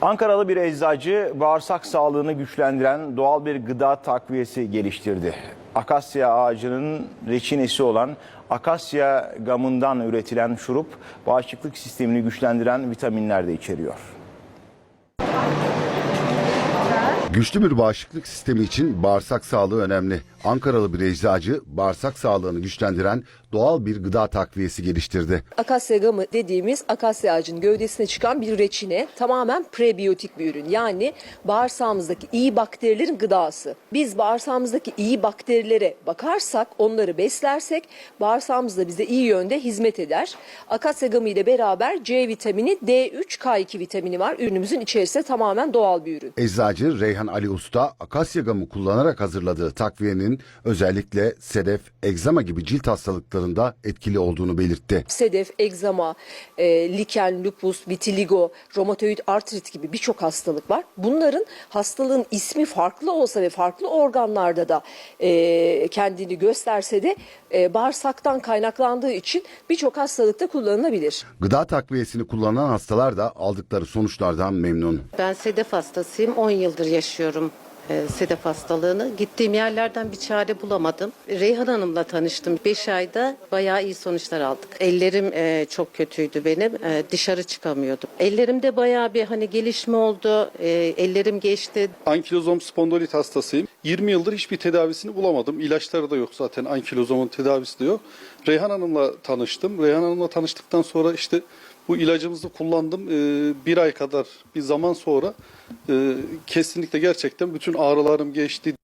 Ankaralı bir eczacı bağırsak sağlığını güçlendiren doğal bir gıda takviyesi geliştirdi. Akasya ağacının reçinesi olan akasya gamından üretilen şurup bağışıklık sistemini güçlendiren vitaminler de içeriyor. Güçlü bir bağışıklık sistemi için bağırsak sağlığı önemli. Ankaralı bir eczacı bağırsak sağlığını güçlendiren doğal bir gıda takviyesi geliştirdi. Akasya gamı dediğimiz akasya ağacının gövdesine çıkan bir reçine tamamen prebiyotik bir ürün. Yani bağırsağımızdaki iyi bakterilerin gıdası. Biz bağırsağımızdaki iyi bakterilere bakarsak, onları beslersek bağırsağımız da bize iyi yönde hizmet eder. Akasya gamı ile beraber C vitamini, D3, K2 vitamini var. Ürünümüzün içerisinde tamamen doğal bir ürün. Eczacı Reyhan Ali Usta akasya gamı kullanarak hazırladığı takviyenin özellikle sedef, egzama gibi cilt hastalıklarında etkili olduğunu belirtti. sedef, egzama, e, liken, lupus, vitiligo, romatoid artrit gibi birçok hastalık var. Bunların hastalığın ismi farklı olsa ve farklı organlarda da e, kendini gösterse de e, bağırsaktan kaynaklandığı için birçok hastalıkta kullanılabilir. Gıda takviyesini kullanan hastalar da aldıkları sonuçlardan memnun. Ben sedef hastasıyım. 10 yıldır yaşıyorum e, sedef hastalığını. Gittiğim yerlerden bir çare bulamadım. Reyhan Hanım'la tanıştım. 5 ayda bayağı iyi sonuçlar aldık. Ellerim e, çok kötüydü benim. E, dışarı çıkamıyordum. Ellerimde bayağı bir hani gelişme oldu. E, ellerim geçti. Ankilozom spondilit hastasıyım. 20 yıldır hiçbir tedavisini bulamadım. İlaçları da yok zaten. Ankilozomun tedavisi de yok. Reyhan Hanım'la tanıştım. Reyhan Hanım'la tanıştıktan sonra işte bu ilacımızı kullandım. Ee, bir ay kadar bir zaman sonra e, kesinlikle gerçekten bütün ağrılarım geçti.